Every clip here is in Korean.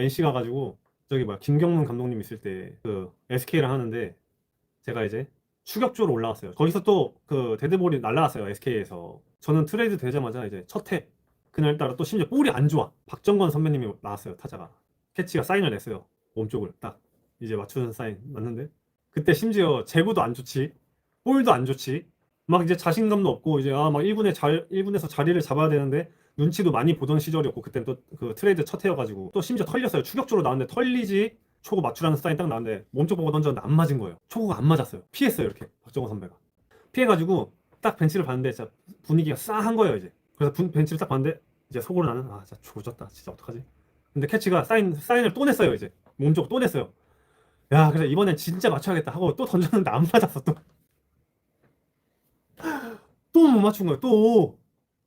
NC 가가지고 저기 뭐야 김경문 감독님 있을 때 그 SK랑 하는데 제가 이제 추격조로 올라왔어요. 거기서 또 그 데드볼이 날라왔어요 SK에서. 저는 트레이드 되자마자 이제 첫해 그날따라 또 심지어 볼이 안 좋아. 박정건 선배님이 나왔어요 타자가. 캐치가 사인을 냈어요. 몸쪽을 딱 이제 맞추는 사인 났는데 그때 심지어 제구도 안 좋지 볼도 안 좋지 막 이제 자신감도 없고 이제 아 막 1군에 잘 1군에서 자리를 잡아야 되는데 눈치도 많이 보던 시절이었고 그때는 또 그 트레이드 첫 해여가지고 또 심지어 털렸어요. 추격조로 나왔는데 털리지 초구 맞추라는 사인 딱 나왔는데 몸쪽 보고 던졌는데 안 맞은 거예요. 초구가 안 맞았어요. 피했어요 이렇게. 박정호 선배가. 피해가지고 딱 벤치를 봤는데 진짜 분위기가 싸한 거예요 이제. 그래서 분- 벤치를 딱 봤는데 이제 속으로 나는 아 진짜 조졌다. 진짜 어떡하지? 근데 캐치가 사인 사인을 또 냈어요 이제. 몸쪽 또 냈어요. 야 그래 이번엔 진짜 맞춰야겠다 하고 또 던졌는데 안 맞았어 또. 또 못 맞춘 거예요. 또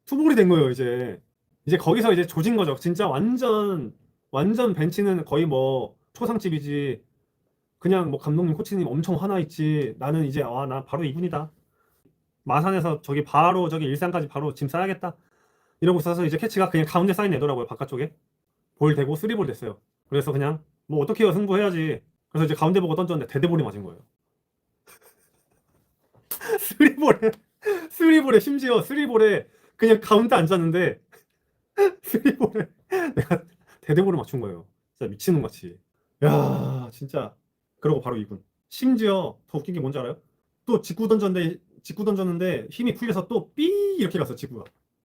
투볼이 된 거예요 이제 이제 거기서 이제 조진 거죠. 진짜 완전 완전 벤치는 거의 뭐 초상집이지. 그냥 뭐 감독님 코치님 엄청 화나 있지. 나는 이제 아 나 바로 이분이다. 마산에서 저기 바로 저기 일산까지 바로 짐 싸야겠다. 이러고 있어서 이제 캐치가 그냥 가운데 사인 내더라고요 바깥쪽에. 볼 되고 쓰리볼 됐어요. 그래서 그냥 뭐 어떻게 승부해야지. 그래서 이제 가운데 보고 던졌는데 데드볼이 맞은 거예요. 쓰리볼에 쓰리볼에 심지어 쓰리볼에 그냥 가운데 앉았는데 쓰리볼에 내가 데드볼을 맞춘 거예요. 진짜 미친놈 같이. 야 진짜. 그러고 바로 2군. 심지어 더 웃긴 게 뭔지 알아요? 또 직구 던졌는데 직구 던졌는데 힘이 풀려서 또 삐! 이렇게 갔어 직구가